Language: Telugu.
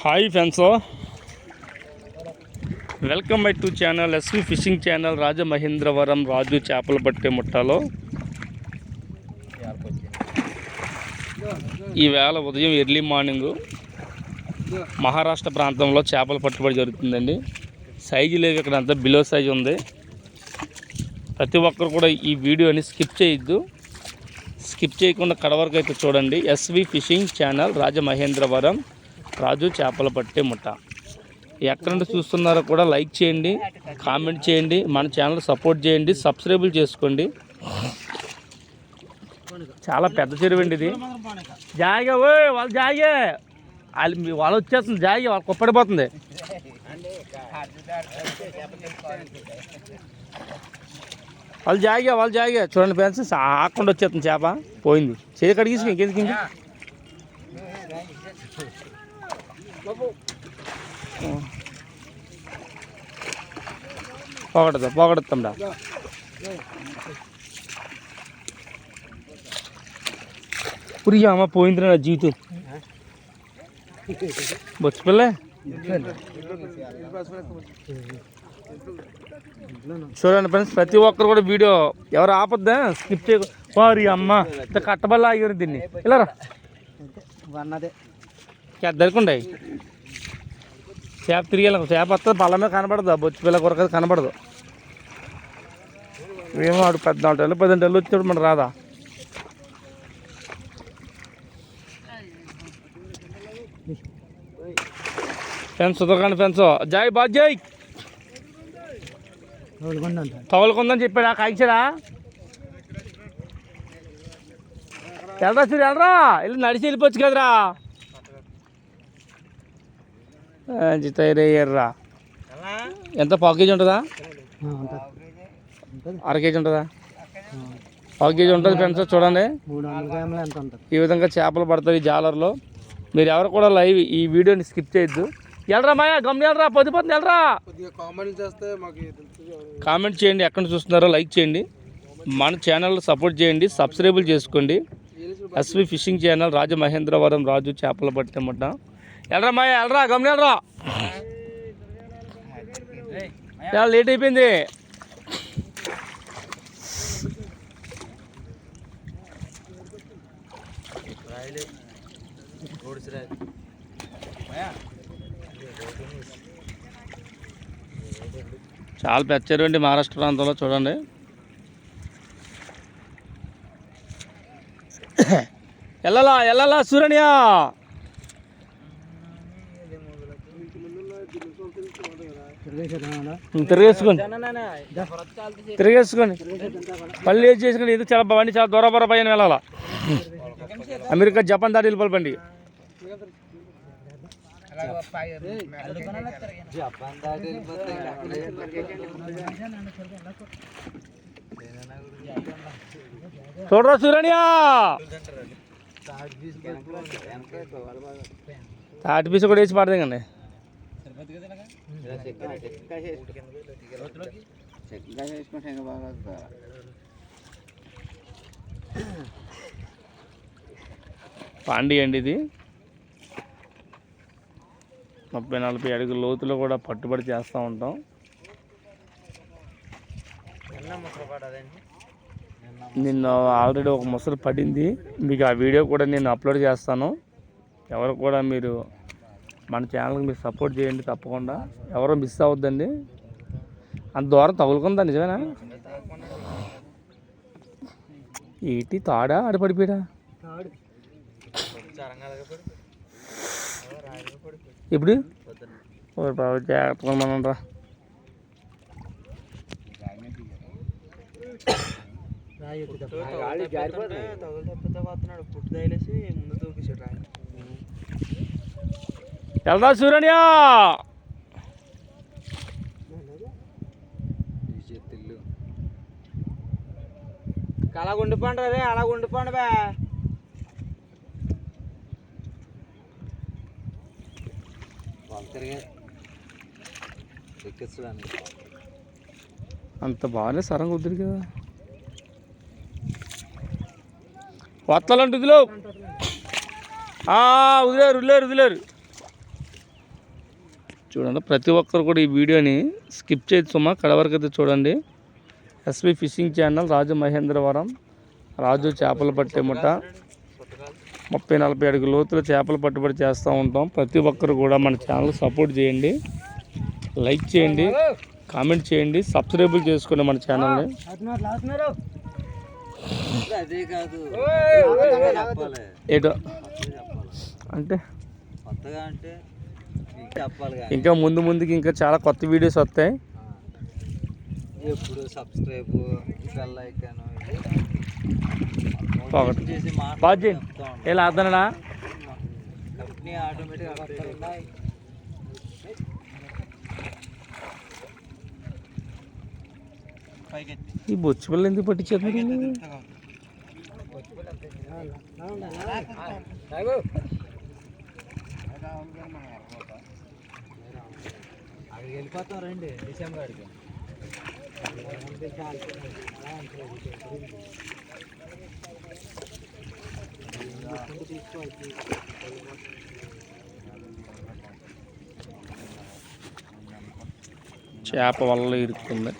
Hi friends. Welcome by to channel SV fishing channel Rajamahendravaram Raju చేపలు పట్టే ముఠాలో. ఈవేళ ఉదయం ఎర్లీ మార్నింగ్ మహారాష్ట్ర ప్రాంతంలో చేపల పట్టుబడి జరుగుతుందండి. సైజు లేవు ఇక్కడ అంతా బిలో సైజు ఉంది. ప్రతి ఒక్కరు కూడా ఈ వీడియోని స్కిప్ చేయొద్దు. స్కిప్ చేయకుండా కడవరకు అయితే చూడండి. SV fishing channel Rajamahendravaram Raju చేపలు పట్టే ముట్ట ఎక్కడ నుండి చూస్తున్నారో కూడా లైక్ చేయండి కామెంట్ చేయండి మన ఛానల్ సపోర్ట్ చేయండి సబ్స్క్రైబుల్ చేసుకోండి. చాలా పెద్ద చెరువు అండి ఇది. జాగే ఓ వాళ్ళు జాగే. వాళ్ళు మీ వాళ్ళు వచ్చేస్తుంది జాయిగా వాళ్ళు కుప్పడిపోతుంది వాళ్ళు జాగే వాళ్ళు జాగే. చూడండి ఫ్రెండ్స్ ఆకుండా వచ్చేస్తుంది చేప. పోయింది. చేతి కడిగేసి ఇంకెందుకు ఇంక పోగొడతా పోగొడతాండా పురిగా అమ్మ పోయింది నా జీవితం బొచ్చు పిల్ల చూడండి ఫ్రెండ్స్ ప్రతి ఒక్కరు కూడా వీడియో ఎవరు ఆపొద్దా స్కిప్ చేయ వారి అమ్మ ఇంత కట్టబల్ల ఆగిరు దీన్ని ఇలా రా చేప తిరిగి చేప వస్తుంది పళ్ళ మీద కనబడదు. బొచ్చు పిల్ల కొరకది కనబడదు. ఏమో ఆడు పద్నాలుగు ఏళ్ళు పదిహేను ఏళ్ళు వచ్చినప్పుడు మన రాదా? ఫ్రెండ్స్ దొరకండి ఫ్రెండ్స్ జాయ్ బాజ్ జాయ్ తగులుకుందని చెప్పాడు. ఆ కాయించాడా? వెళ్ళరా చూడు వెళ్ళరా వెళ్ళి నడిచి వెళ్ళిపోవచ్చు కదరా. తయారయ్యారా ఎంత పావు కేజీ ఉంటుందా? అర కేజీ ఉంటుందా? పావు కేజీ ఉంటుంది ఫ్రెండ్స్ చూడండి. ఈ విధంగా చేపలు పడతాయి ఈ జాలర్లో. మీరు ఎవరు కూడా లైవ్ ఈ వీడియోని స్కిప్ చేయొద్దు. వెళ్ళరా మాయా గమ్ని వెళ్ళరా పది పది వెళ్ళరా కామెంట్ చేస్తే మాకు కామెంట్ చేయండి ఎక్కడ చూస్తున్నారో లైక్ చేయండి. మన ఛానల్ సపోర్ట్ చేయండి సబ్స్క్రైబుల్ చేసుకోండి. SV fishing channel Rajamahendravaram Raju చేపలు పట్టమట వెళ్ళరా మాయా వెళ్ళరా గమ్ని వెళ్ళరా చాలా లేట్ అయిపోయింది. చాలా పెద్ద చెరువు అండి మహారాష్ట్ర ప్రాంతంలో చూడండి. ఎల్లలా ఎల్లలా సూర్యనియా. తిరిగేసుకోండి. తిరిగేసుకోండి. పళ్ళు వేసి చేసుకుని ఇది చాలా బండి చాలా దూర బొర పైన వెళ్ళాలా? అమెరికా జపాన్ దాటి వెళ్ళిపోవాలి బండి. చూడరా సూర్యనియా? తాటి పీసు కూడా వేసి పాండి అండి ఇది? ముప్పై నలభై అడుగుల లోతులో కూడా పట్టుబడి చేస్తూ ఉంటాం. నిన్న ఆల్రెడీ ఒక ముసలు పడింది. మీకు ఆ వీడియో కూడా నేను అప్లోడ్ చేస్తాను. ఎవరు కూడా మీరు మన ఛానల్కి మీరు సపోర్ట్ చేయండి తప్పకుండా. ఎవరో మిస్ అవ్వద్దండి అంత దూరం తగులుకుందా నిజమేనా? ఏంటి తాడా? ఆడపడిపోయాడా ఇప్పుడు బాబు జాగ్రత్తగా మనం రా. వెళ్దా సూర్యనియా అలా ఉండిపోండి రే అలా ఉండిపోండి బా. అంత బాగానే సరం కుదిరి కదా. వత్తలంటు వదిలేవు వదిలేరు వదిలేరు వదిలేరు. చూడండి. ప్రతి ఒక్కరు కూడా ఈ వీడియోని స్కిప్ చేయొచ్చు సుమా కడవరకు అయితే చూడండి. SV fishing channel Raju Mahendravaram Raju చేపలు పట్టే ముఠ. ముప్పై నలభై అడుగు లోతుల చేపలు పట్టుబడి చేస్తూ ఉంటాం. ప్రతి ఒక్కరు కూడా మన ఛానల్ సపోర్ట్ చేయండి. లైక్ చేయండి కామెంట్ చేయండి సబ్స్క్రైబుల్ చేసుకోండి మన ఛానల్ని. ఏటో? అంటే? అంటే ఇంకా ముందు ముందుకి ఇంకా చాలా కొత్త వీడియోస్ వస్తాయి ఎప్పుడు సబ్స్క్రైబ్ బెల్ ఐకాన్ ఒకటి. ఎలా అర్థనడా కంపెనీ ఆటోమేటిక్ పైకి ఈ బొచ్చు పిల్లలు ఎందుకు పట్టించేస్తున్నారు అక్కడికి వెళ్ళిపోతాం రండి డిసెంబర్ అడిగి చేప వల్ల ఇరుక్కుంది.